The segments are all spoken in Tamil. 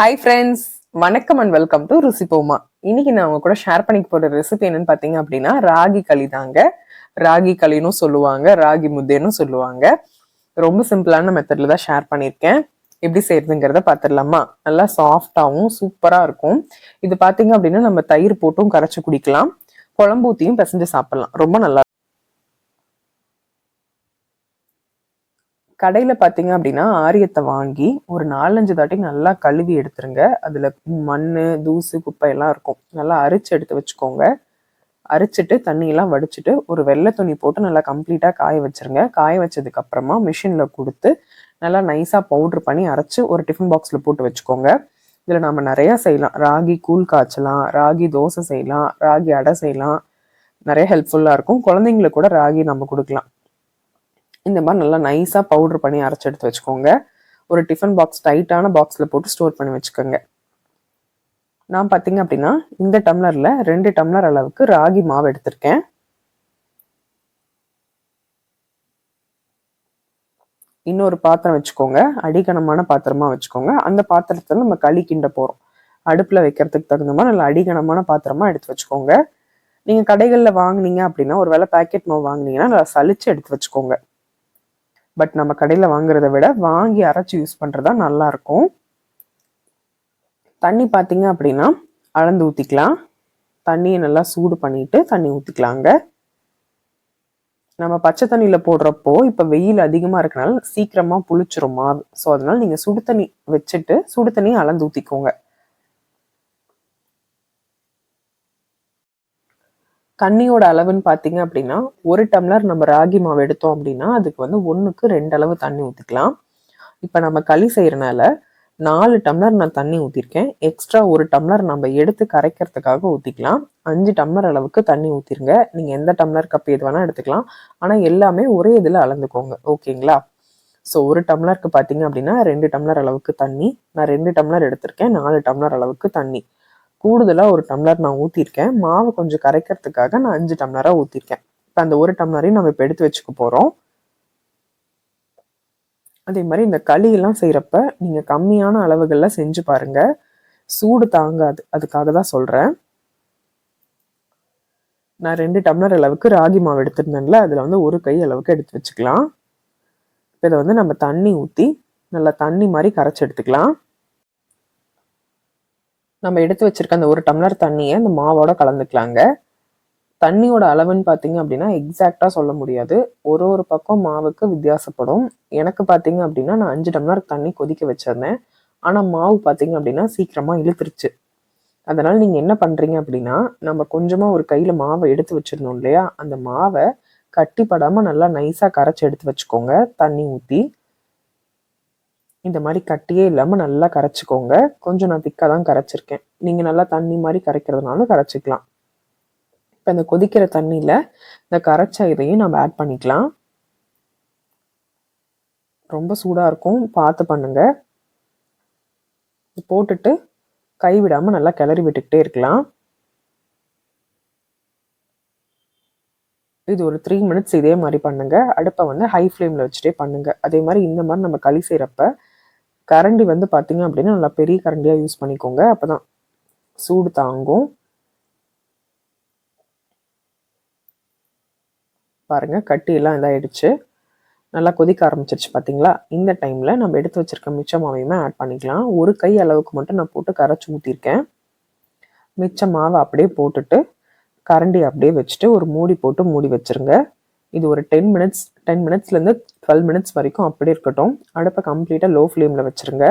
ஹாய் ஃப்ரெண்ட்ஸ் வணக்கம் அண்ட் வெல்கம் டு ருசிபோமா இன்னைக்கு நான் உங்க கூட ஷேர் பண்ணிக்க போற ரெசிபி என்னன்னு பாத்தீங்க அப்படின்னா ராகி களி தாங்க. ராகி களின்னு சொல்லுவாங்க ராகி முத்தேன்னு சொல்லுவாங்க. ரொம்ப சிம்பிளான மெத்தட்ல தான் ஷேர் பண்ணியிருக்கேன் எப்படி செய்யறதுங்கிறத பார்த்துடலாமா நல்லா சாஃப்டாகவும் சூப்பரா இருக்கும். இது பாத்தீங்க அப்படின்னா நம்ம தயிர் போட்டும் கரைச்சி குடிக்கலாம். குழம்பு ஊத்தியும் பிசைஞ்சு சாப்பிடலாம். ரொம்ப நல்லா கடையில் பார்த்தீங்க அப்படின்னா ஆரியத்தை வாங்கி ஒரு நாலஞ்சு தாட்டி நல்லா கழுவி எடுத்துருங்க. அதில் மண் தூசு குப்பை எல்லாம் இருக்கும். நல்லா அரிச்சு எடுத்து வச்சுக்கோங்க. அரிச்சிட்டு தண்ணியெல்லாம் வடிச்சிட்டு ஒரு வெள்ளை துணி போட்டு நல்லா கம்ப்ளீட்டாக காய வச்சுருங்க. காய வச்சதுக்கப்புறமா மிஷினில் கொடுத்து நல்லா நைஸாக பவுட்ரு பண்ணி அரைச்சி ஒரு டிஃபன் பாக்ஸில் போட்டு வச்சுக்கோங்க. இதில் நம்ம நிறையா செய்யலாம். ராகி கூழ் காய்ச்சலாம் ராகி தோசை செய்யலாம் ராகி அடை செய்யலாம். நிறைய ஹெல்ப்ஃபுல்லாக இருக்கும். குழந்தைங்களுக்கு கூட ராகி நம்ம கொடுக்கலாம். இந்த மாதிரி நல்லா நைஸாக பவுடர் பண்ணி அரைச்சி எடுத்து வச்சுக்கோங்க. ஒரு டிஃபன் பாக்ஸ் டைட்டான பாக்ஸில் போட்டு ஸ்டோர் பண்ணி வச்சுக்கோங்க. நான் பார்த்தீங்க அப்படின்னா இந்த டம்ளரில் ரெண்டு டம்ளர் அளவுக்கு ராகி மாவு எடுத்திருக்கேன். இன்னொரு பாத்திரம் வச்சுக்கோங்க. அடிகனமான பாத்திரமா வச்சுக்கோங்க. அந்த பாத்திரத்தில் நம்ம களி கிண்ட போகிறோம் அடுப்பில் வைக்கிறதுக்கு தகுந்த மாதிரி நல்ல அடிகனமான பாத்திரமா எடுத்து வச்சுக்கோங்க. நீங்கள் கடைகளில் வாங்குனீங்க அப்படின்னா ஒரு வேளை பேக்கெட் மாவு வாங்குனீங்கன்னா நல்லா சளிச்சு எடுத்து வச்சுக்கோங்க. பட் நம்ம கடையில் வாங்குறத விட வாங்கி அரைச்சி யூஸ் பண்ணுறதா தான் நல்லாயிருக்கும். தண்ணி பார்த்தீங்க அப்படின்னா அளந்து ஊற்றிக்கலாம் தண்ணியை நல்லா சூடு பண்ணிட்டு தண்ணி ஊற்றிக்கலாங்க நம்ம பச்சை தண்ணியில் போடுறப்போ இப்போ வெயில் அதிகமாக இருக்கனால சீக்கிரமாக புளிச்சிரும். மாவு ஸோ அதனால் நீங்கள் சுடு தண்ணி வச்சுட்டு சுடு தண்ணியை அளந்து ஊற்றிக்கோங்க தண்ணியோட அளவுன்னு பார்த்தீங்க அப்படின்னா ஒரு டம்ளர் நம்ம ராகி மாவு எடுத்தோம் அப்படின்னா அதுக்கு வந்து ஒன்றுக்கு ரெண்டு அளவு தண்ணி ஊற்றிக்கலாம் இப்போ நம்ம களி செய்கிறனால நாலு டம்ளர் நான் தண்ணி ஊற்றிருக்கேன் எக்ஸ்ட்ரா ஒரு டம்ளர் நம்ம எடுத்து கரைக்கிறதுக்காக ஊற்றிக்கலாம் அஞ்சு டம்ளர் அளவுக்கு தண்ணி ஊற்றிருங்க நீங்கள் எந்த டம்ளர் கப் எது வேணால் எடுத்துக்கலாம். ஆனால் எல்லாமே ஒரே இதில் அளந்துக்கோங்க. ஓகேங்களா? ஸோ ஒரு டம்ளருக்கு பார்த்தீங்க அப்படின்னா ரெண்டு டம்ளர் அளவுக்கு தண்ணி. நான் ரெண்டு டம்ளர் எடுத்திருக்கேன். நாலு டம்ளர் அளவுக்கு தண்ணி. கூடுதலாக ஒரு டம்ளர் நான் ஊற்றிருக்கேன் மாவு கொஞ்சம் கரைக்கிறதுக்காக நான் அஞ்சு டம்ளராக ஊற்றிருக்கேன் இப்போ அந்த ஒரு டம்ளரையும் நம்ம இப்போ எடுத்து வச்சுக்க போகிறோம் அதே மாதிரி இந்த களியெல்லாம் செய்கிறப்ப நீங்கள் கம்மியான அளவுகளில் செஞ்சு பாருங்கள் சூடு தாங்காது. அதுக்காக தான் சொல்கிறேன் நான் ரெண்டு டம்ளர் அளவுக்கு ராகி மாவு எடுத்திருந்தேன்ல அதில் வந்து ஒரு கை அளவுக்கு எடுத்து வச்சுக்கலாம். இப்போ இதை வந்து நம்ம தண்ணி ஊற்றி நல்லா தண்ணி மாதிரி கரைச்சி எடுத்துக்கலாம். நம்ம எடுத்து வச்சிருக்க அந்த ஒரு டம்ளர் தண்ணியை அந்த மாவோட கலந்துக்கலாங்க. தண்ணியோட அளவுன்னு பார்த்தீங்க அப்படின்னா எக்ஸாக்டாக சொல்ல முடியாது. ஒரு ஒரு பக்கம் மாவுக்கு வித்தியாசப்படும். எனக்கு பார்த்தீங்க அப்படின்னா நான் அஞ்சு டம்ளர் தண்ணி கொதிக்க வச்சிருந்தேன். ஆனால் மாவு பார்த்தீங்க அப்படின்னா சீக்கிரமாக இழுத்துருச்சு. அதனால் நீங்கள் என்ன பண்ணுறீங்க அப்படின்னா நம்ம கொஞ்சமாக ஒரு கையில் மாவை எடுத்து வச்சிருந்தோம் இல்லையா? அந்த மாவை கட்டிப்படாமல் நல்லா நைஸாக கரைச்சி எடுத்து வச்சுக்கோங்க. தண்ணி ஊற்றி இந்த மாதிரி கட்டியே இல்லாமல் நல்லா கரைச்சிக்கோங்க. கொஞ்சம் நான் திக்காக தான் கரைச்சிருக்கேன். நீங்கள் நல்லா தண்ணி மாதிரி கரைக்கிறதுனால கரைச்சிக்கலாம். இப்போ இந்த கொதிக்கிற தண்ணியில் இந்த கரைச்ச இதையும் நம்ம ஆட் பண்ணிக்கலாம். ரொம்ப சூடாக இருக்கும். பார்த்து பண்ணுங்க. போட்டுட்டு கை விடாமல் நல்லா கிளறி விட்டுக்கிட்டே இருக்கலாம். இது ஒரு த்ரீ மினிட்ஸ் இதே மாதிரி பண்ணுங்கள் அடுப்பை வந்து ஹை ஃப்ளேமில் வச்சுட்டே பண்ணுங்கள் அதே மாதிரி இந்த மாதிரி நம்ம களி செய்கிறப்ப கரண்டி வந்து பார்த்தீங்க அப்படின்னா நல்லா பெரிய கரண்டியாக யூஸ் பண்ணிக்கோங்க. அப்போ தான் சூடு தாங்கும். பாருங்க கட்டியெல்லாம் இதாக இதாயிடுச்சு. நல்லா கொதிக்க ஆரம்பிச்சிருச்சு பார்த்தீங்களா இந்த டைமில் நம்ம எடுத்து வச்சிருக்க மிச்ச மாவையுமே ஆட் பண்ணிக்கலாம். ஒரு கை அளவுக்கு மட்டும் நான் போட்டு கரைச்சி ஊற்றிருக்கேன் மிச்ச மாவை அப்படியே போட்டுட்டு கரண்டி அப்படியே வச்சுட்டு ஒரு மூடி போட்டு மூடி வச்சிருங்க. இது ஒரு டென் மினிட்ஸ் டென் மினிட்ஸ்லேருந்து டுவெல் மினிட்ஸ் வரைக்கும் அப்படி இருக்கட்டும். அடுப்பை கம்ப்ளீட்டாக லோ ஃப்ளேமில் வச்சுருங்க.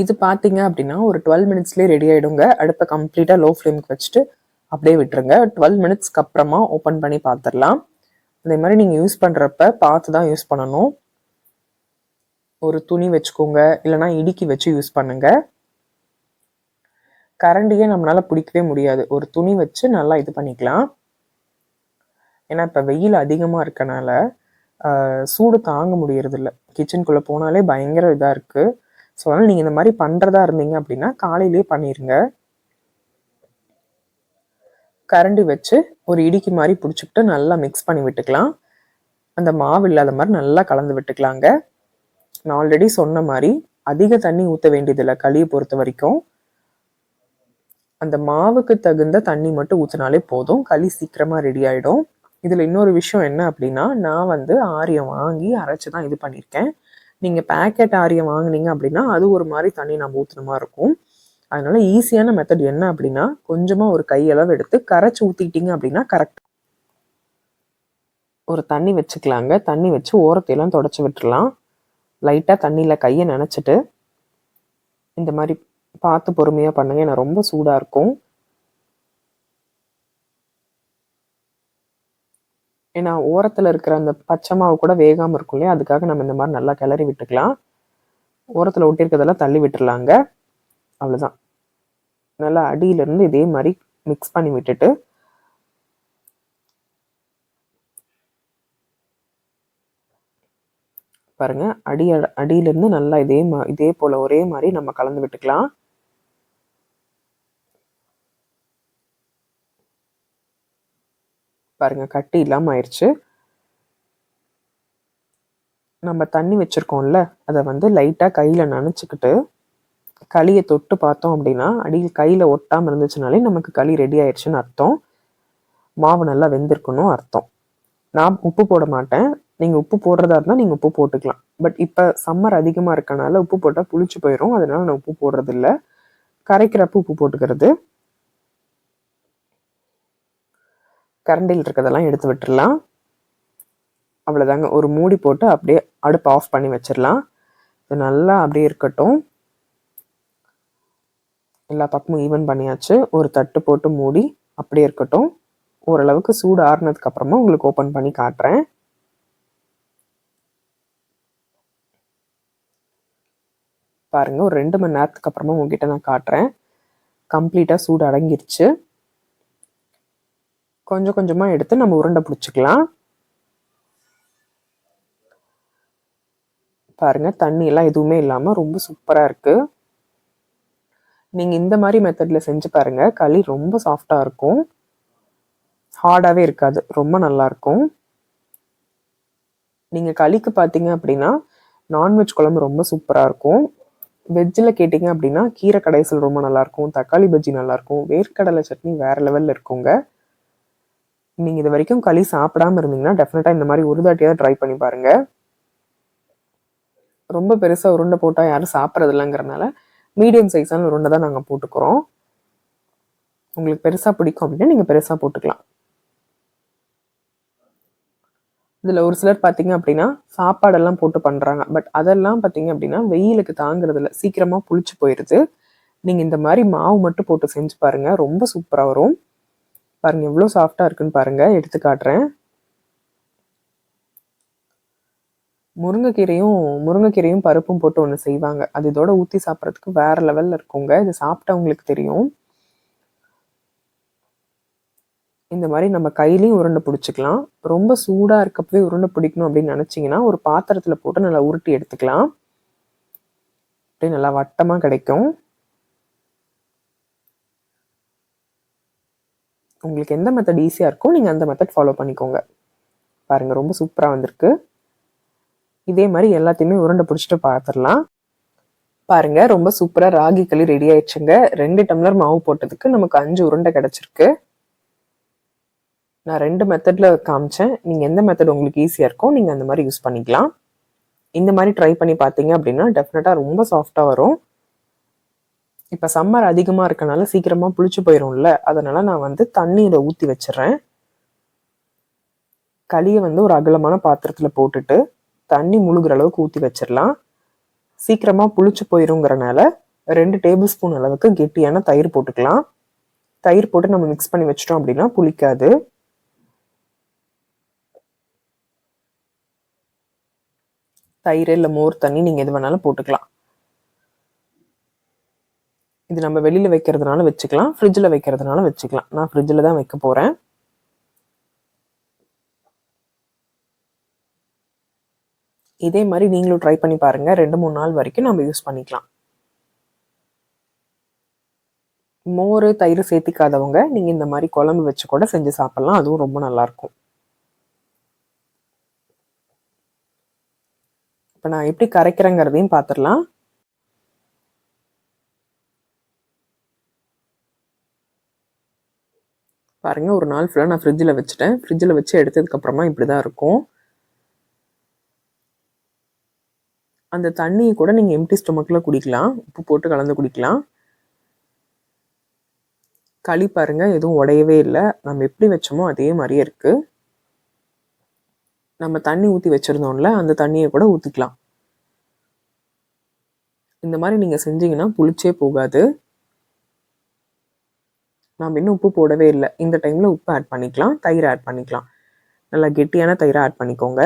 இது பார்த்தீங்க அப்படின்னா ஒரு டுவெல் மினிட்ஸ்லேயே ரெடி ஆகிடுங்க அடுப்பை கம்ப்ளீட்டாக லோ ஃப்ளேமுக்கு வச்சுட்டு அப்படியே விட்டுருங்க. டுவெல் மினிட்ஸ்க்கு அப்புறமா ஓப்பன் பண்ணி பார்த்துடலாம் அதே மாதிரி நீங்கள் யூஸ் பண்ணுறப்ப பார்த்து தான் யூஸ் பண்ணணும். ஒரு துணி வச்சுக்கோங்க. இல்லைனா இடுக்கி வச்சு யூஸ் பண்ணுங்க. கரண்டியே நம்மளால் பிடிக்கவே முடியாது. ஒரு துணி வச்சு நல்லா இது பண்ணிக்கலாம். ஏன்னா இப்போ வெயில் அதிகமாக இருக்கனால சூடு தாங்க முடியறதில்ல. கிச்சனுக்குள்ளே போனாலே பயங்கர இதாக இருக்குது ஸோ அதனால் நீங்கள் இந்த மாதிரி பண்ணுறதா இருந்தீங்க அப்படின்னா காலையிலேயே பண்ணிடுங்க கரண்டி வச்சு ஒரு இடிக்கு மாதிரி பிடிச்சிக்கிட்டு நல்லா மிக்ஸ் பண்ணி விட்டுக்கலாம். அந்த மாவு இல்லாத மாதிரி நல்லா கலந்து விட்டுக்கலாங்க. நான் ஆல்ரெடி சொன்ன மாதிரி அதிக தண்ணி ஊற்ற வேண்டியதில்லை களியை பொறுத்த வரைக்கும். அந்த மாவுக்கு தகுந்த தண்ணி மட்டும் ஊற்றினாலே போதும். களி சீக்கிரமாக ரெடி ஆகிடும் இதில் இன்னொரு விஷயம் என்ன அப்படின்னா நான் வந்து ஆரியம் வாங்கி அரைச்சி தான் இது பண்ணியிருக்கேன். நீங்கள் பேக்கெட் ஆரியம் வாங்கினீங்க அப்படின்னா அது ஒரு மாதிரி தண்ணி நம்ம ஊற்றுன மாதிரி இருக்கும். அதனால ஈஸியான மெத்தட் என்ன அப்படின்னா கொஞ்சமாக ஒரு கையளவு எடுத்து கரைச்சி ஊற்றிக்கிட்டீங்க அப்படின்னா கரெக்ட் ஒரு தண்ணி வச்சுக்கலாங்க. தண்ணி வச்சு ஓரத்தையெல்லாம் தொடச்சி விட்டுடலாம் லைட்டாக தண்ணியில் கையை நினச்சிட்டு இந்த மாதிரி பார்த்து பொறுமையாக பண்ணுங்க. ஏன்னா ரொம்ப சூடாக இருக்கும். ஏன்னா ஓரத்தில் இருக்கிற அந்த பச்சை மாவு கூட வேகாமல் இருக்கும் இல்லையா? அதுக்காக நம்ம இந்த மாதிரி நல்லா கிளறி விட்டுக்கலாம். ஓரத்தில் ஒட்டியிருக்கிறதெல்லாம் தள்ளி விட்டுடலாங்க அவ்வளோதான் நல்லா அடியிலேருந்து இதே மாதிரி மிக்ஸ் பண்ணி விட்டுட்டு பாருங்க அடி அடியிலேருந்து நல்லா இதே மா இதே போல் ஒரே மாதிரி நம்ம கலந்து விட்டுக்கலாம். பாருங்கள் கட்டி இல்லாமல் ஆயிடுச்சு நம்ம தண்ணி வச்சுருக்கோம்ல அதை வந்து லைட்டாக கையில் நனைச்சிக்கிட்டு களியை தொட்டு பார்த்தோம் அப்படின்னா அடியில் கையில் ஒட்டாமல் இருந்துச்சுனாலே நமக்கு களி ரெடி ஆயிடுச்சுன்னு அர்த்தம். மாவு நல்லா வெந்திருக்கணும் அர்த்தம். நான் உப்பு போட மாட்டேன். நீங்கள் உப்பு போடுறதா இருந்தால் நீங்கள் உப்பு போட்டுக்கலாம். பட் இப்போ சம்மர் அதிகமாக இருக்கனால உப்பு போட்டால் புளிச்சு போயிடும் அதனால நான் உப்பு போடுறதில்ல. கரைக்கிறப்ப உப்பு போட்டுக்கிறது. கரண்டில் இருக்கிறதெல்லாம் எடுத்து விட்டுடலாம் அவ்வளோதாங்க ஒரு மூடி போட்டு அப்படியே அடுப்பு ஆஃப் பண்ணி வச்சிடலாம் இது நல்லா அப்படியே இருக்கட்டும். எல்லா பக்கமும் ஈவன் பண்ணியாச்சு. ஒரு தட்டு போட்டு மூடி அப்படியே இருக்கட்டும். ஓரளவுக்கு சூடு ஆறுனதுக்கு அப்புறமா உங்களுக்கு ஓப்பன் பண்ணி காட்டுறேன். பாருங்க ஒரு ரெண்டு மணி நேரத்துக்கு அப்புறமா உங்ககிட்ட நான் காட்டுறேன். கம்ப்ளீட்டாக சூடு அடங்கிருச்சு. கொஞ்சம் கொஞ்சமாக எடுத்து நம்ம உருண்டை பிடிச்சிக்கலாம். பாருங்கள் தண்ணியெல்லாம் எதுவுமே இல்லாமல் ரொம்ப சூப்பராக இருக்குது நீங்கள் இந்த மாதிரி மெத்தடில் செஞ்சு பாருங்கள் களி ரொம்ப சாஃப்டாக இருக்கும். ஹார்டாகவே இருக்காது ரொம்ப நல்லாயிருக்கும் நீங்கள் களிக்கு பார்த்தீங்க அப்படின்னா நான்வெஜ் குழம்பு ரொம்ப சூப்பராக இருக்கும். வெஜ்ஜில் கேட்டிங்க அப்படின்னா கீரை கடைசல் ரொம்ப நல்லாயிருக்கும் தக்காளி பஜ்ஜி நல்லாயிருக்கும் வேர்க்கடலை சட்னி வேறு லெவலில் இருக்குங்க. நீங்கள் இது வரைக்கும் களி சாப்பிடாம இருந்தீங்கன்னா டெஃபினட்டாக இந்த மாதிரி ஒரு தாட்டியாவது ட்ரை பண்ணி பாருங்கள் ரொம்ப பெருசாக உருண்டை போட்டால் யாரும் சாப்பிட்றது இல்லைங்கிறனால மீடியம் சைஸான உருண்டை தான் நாங்கள் போட்டுக்கிறோம். உங்களுக்கு பெருசாக பிடிக்கும் அப்படின்னா நீங்கள் பெருசாக போட்டுக்கலாம். இதில் ஒரு சிலர் பார்த்தீங்க அப்படின்னா சாப்பாடெல்லாம் போட்டு பண்ணுறாங்க பட் அதெல்லாம் பார்த்தீங்க அப்படின்னா வெயிலுக்கு தாங்குறதில்ல. இல்லை சீக்கிரமாக புளிச்சு போயிடுது நீங்கள் இந்த மாதிரி மாவு மட்டும் போட்டு செஞ்சு பாருங்கள் ரொம்ப சூப்பராக வரும். பாருங்கள் எவ்வளோ சாஃப்டாக இருக்குன்னு பாருங்கள் எடுத்து காட்டுறேன். முருங்கைக்கீரையும் முருங்கைக்கீரையும் பருப்பும் போட்டு ஒன்று செய்வாங்க. அது இதோட ஊற்றி சாப்பிட்றதுக்கு வேற லெவலில் இருக்குங்க. இது சாப்பிட்டவங்களுக்கு தெரியும். இந்த மாதிரி நம்ம கையிலையும் உருண்டை பிடிச்சிக்கலாம். ரொம்ப சூடாக இருக்கப்பவே உருண்டை பிடிக்கணும் அப்படின்னு நினச்சிங்கன்னா ஒரு பாத்திரத்தில் போட்டு நல்லா உருட்டி எடுத்துக்கலாம். அப்படியே நல்லா வட்டமாக கிடைக்கும். உங்களுக்கு எந்த மெத்தட் ஈஸியாக இருக்கோ நீங்கள் அந்த மெத்தட் ஃபாலோ பண்ணிக்கோங்க. பாருங்கள் ரொம்ப சூப்பராக வந்திருக்கு. இதே மாதிரி எல்லாத்தையுமே உருண்டை பிடிச்சிட்டு பார்த்துடலாம் பாருங்க ரொம்ப சூப்பராக ராகி களி ரெடி ஆயிடுச்சுங்க. ரெண்டு டம்ளர் மாவு போட்டதுக்கு நமக்கு அஞ்சு உருண்டை கிடச்சிருக்கு. நான் ரெண்டு மெத்தடில் காமிச்சேன். நீங்கள் எந்த மெத்தட் உங்களுக்கு ஈஸியாக இருக்கோ நீங்கள் அந்த மாதிரி யூஸ் பண்ணிக்கலாம். இந்த மாதிரி ட்ரை பண்ணி பார்த்தீங்க அப்படின்னா டெஃபினட்டாக ரொம்ப சாஃப்டாக வரும். இப்போ சம்மர் அதிகமாக இருக்கனால சீக்கிரமாக புளிச்சு போயிடும்ல அதனால் நான் வந்து தண்ணியில் ஊற்றி வச்சிடுறேன். களியை வந்து ஒரு அகலமான பாத்திரத்தில் போட்டுட்டு தண்ணி முழுகிற அளவுக்கு ஊற்றி வச்சிடலாம். சீக்கிரமாக புளிச்சு போயிருங்கிறனால ரெண்டு டேபிள் ஸ்பூன் அளவுக்கு கெட்டியான தயிர் போட்டுக்கலாம். தயிர் போட்டு நம்ம மிக்ஸ் பண்ணி வச்சிட்டோம் அப்படின்னா புளிக்காது. தயிர் இல்லை மோர் தண்ணி நீங்கள் எது வேணாலும் போட்டுக்கலாம். இது நம்ம வெளியில் வைக்கிறதுனால வச்சுக்கலாம். ஃப்ரிட்ஜில் வைக்கிறதுனால வச்சுக்கலாம். நான் ஃப்ரிட்ஜில் தான் வைக்க போகிறேன் இதே மாதிரி நீங்களும் ட்ரை பண்ணி பாருங்க. ரெண்டு மூணு நாள் வரைக்கும் நம்ம யூஸ் பண்ணிக்கலாம். மோர் தயிர் சேர்த்திக்காதவங்க நீங்க இந்த மாதிரி குழம்பு வச்சு கூட செஞ்சு சாப்பிடலாம். அதுவும் ரொம்ப நல்லா இருக்கும் இப்போ நான் எப்படி கரைக்கிறேங்கிறதையும் பார்த்துடலாம் பாருங்கள் ஒரு நாள் ஃபுல்லாக நான் ஃப்ரிட்ஜில் வச்சுட்டேன். ஃப்ரிட்ஜில் வச்சு எடுத்ததுக்கப்புறமா இப்படி தான் இருக்கும். அந்த தண்ணியை கூட நீங்கள் எம்டி ஸ்டொமக்கில் குடிக்கலாம். உப்பு போட்டு கலந்து குடிக்கலாம். களி பாருங்கள் எதுவும் உடையவே இல்லை. நம்ம எப்படி வச்சோமோ அதே மாதிரியே இருக்குது நம்ம தண்ணி ஊற்றி வச்சுருந்தோம்ல அந்த தண்ணியை கூட ஊற்றிக்கலாம் இந்த மாதிரி நீங்கள் செஞ்சீங்கன்னா புளிச்சே போகாது. நாம் இன்னும் உப்பு போடவே இல்லை. இந்த டைமில் உப்பு ஆட் பண்ணிக்கலாம். தயிர் ஆட் பண்ணிக்கலாம். நல்லா கெட்டியான தயிரை ஆட் பண்ணிக்கோங்க.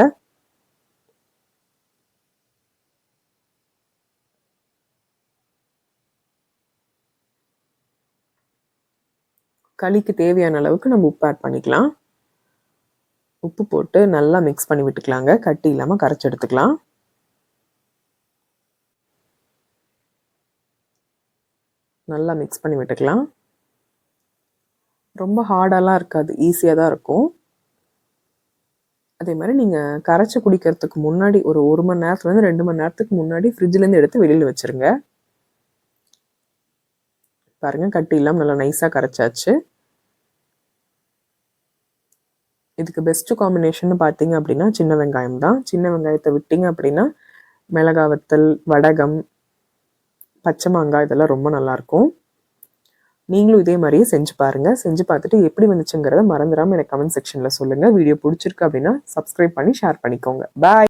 களிக்கு தேவையான அளவுக்கு நம்ம உப்பு ஆட் பண்ணிக்கலாம். உப்பு போட்டு நல்லா மிக்ஸ் பண்ணி விட்டுக்கலாங்க. கட்டி இல்லாமல் கரைச்சி எடுத்துக்கலாம். நல்லா மிக்ஸ் பண்ணி விட்டுக்கலாம். ரொம்ப ஹார்டெல்லாம் இருக்காது. ஈஸியாக தான் இருக்கும். அதே மாதிரி நீங்கள் கரைச்சி குடிக்கிறதுக்கு முன்னாடி ஒரு ஒரு மணி நேரத்துலேருந்து ரெண்டு மணி நேரத்துக்கு முன்னாடி ஃப்ரிட்ஜ்லேருந்து எடுத்து வெளியில் வச்சுருங்க. பாருங்கள் கட்டி இல்லாமல் நல்லா நைஸாக கரைச்சாச்சு. இதுக்கு பெஸ்ட்டு காம்பினேஷன் பார்த்தீங்க அப்படின்னா சின்ன வெங்காயம் தான். சின்ன வெங்காயத்தை விட்டீங்க அப்படின்னா மிளகாவத்தல் வடகம் பச்சை மாங்காய் இதெல்லாம் ரொம்ப நல்லாயிருக்கும் நீங்களும் இதே மாதிரியே செஞ்சு பாருங்கள் செஞ்சு பார்த்துட்டு எப்படி வந்துச்சுங்கிறத மறந்துடாமல் எனக்கு கமெண்ட் செக்ஷனில் சொல்லுங்கள் வீடியோ பிடிச்சிருக்கு அப்படின்னா சப்ஸ்கிரைப் பண்ணி ஷேர் பண்ணிக்கோங்க. பாய்